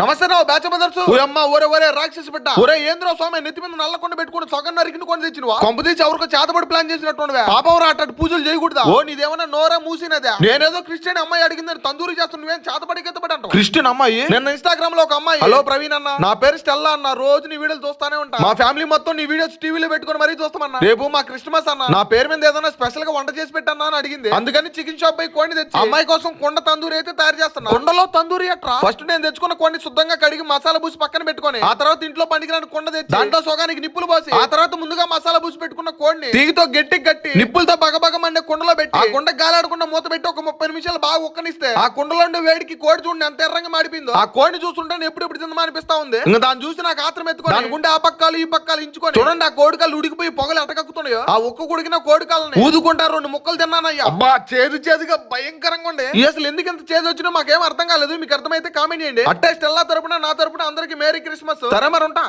నమస్తే రావు batch brothers అమ్మ ఒరే ఒరే రాక్షసి బిడ్డ. ఒరే ఏంద్రో స్వామి నెత్తి మీద నల్లకొండ పెట్టుకుని సొగం నరికిన కొని తెచ్చినవా? కొంప తీసి ఎవరికో చేతబడి ప్లాన్ చేసినట్టు పాపం రా అట్ట పూజలు చేయకూడదా? ఓ నీదేమన్నా నోరా మూసినదే? నేనేదో క్రిస్టియన్ అమ్మాయి అడిగిందని తందూరి చేస్తున్నా నువ్వేం చేతబడి కెత్తబడి అంటావు క్రిస్టియన్ అమ్మాయి? నిన్న ఇన్స్టాగ్రామ్లో ఒక అమ్మాయి. హలో ప్రవీణ్ అన్న. నా పేరు స్టెల్లా అన్న. రోజు నీ వీడియోలు చూస్తానే ఉంటా. మా ఫ్యామిలీ మొత్తం నీ వీడియోస్ టీవీలో పెట్టుకుని మరీ చూస్తామన్నా. రేపు మా క్రిస్మస్ అన్న. నా పేరు మీద ఏదైనా స్పెషల్గా వంట చేసి పెట్టన్నా అని అడిగింది. అందుకని చికెన్ షాప్ పోయి కోడిని తెచ్చి. అమ్మాయి కోసం కొండ తందూరి అయితే తయారు చేస్తున్నా. కొండలో తందూరి అట్రా? ఫస్ట్ నేను తెచ్చుకున్న కొన్ని శుద్ధంగా కడిగి మసాలా పూసి పక్కన పెట్టుకొని ఆ తర్వాత ఇంట్లో పనికిరాని కొండ తెచ్చి దాంట్లో సోగానికి నిప్పులు పోసి ఆ తర్వాత ముందుగా మసాలా పూసి పెట్టుకున్న కోడిని తీగితో గట్టి గట్టి నిప్పులతో కుండలో పెట్టి ఆ కుండ గాలాడకుండా మూత పెట్టి ఒక ముప్పై నిమిషాలు బాగా ఉక్కనిస్తే ఆ కుండలో ఉండే వేడికి కోడి చూడండి ఎంత ఎర్రంగా మాడిపోయిందో. ఆ కోడిని చూస్తుంటే ఎప్పుడు ఎప్పుడు తిందమా అనిపిస్తా ఉంది. ఇంకా దాన్ని చూసి నాకు ఆత్రం ఎత్తుకొని అనుకుంటే ఆ పక్కాలు ఈ పక్కాలు ఇంచుకొని చూడండి ఆ కోడికాలు ఉడికిపోయి పొగలు ఎటకక్కుతున్నాయో. ఆ ఒక్క కొడికిన కోడికాలని ఊదుకుంటా రెండు ముక్కలు తిన్నానయ్యా. అబ్బా చేదు చేదుగా భయంకరంగా ఉండే. అసలు ఎందుకు ఇంత చేదు వచ్చినా మాకేం అర్థం కాలేదు. మీకు అర్థమైతే కామెంట్ చేయండి. అట్టే స్టెల్లా తరపున నా తరపున అందరికి మేరీ క్రిస్మస్. సరే మరి ఉంటా.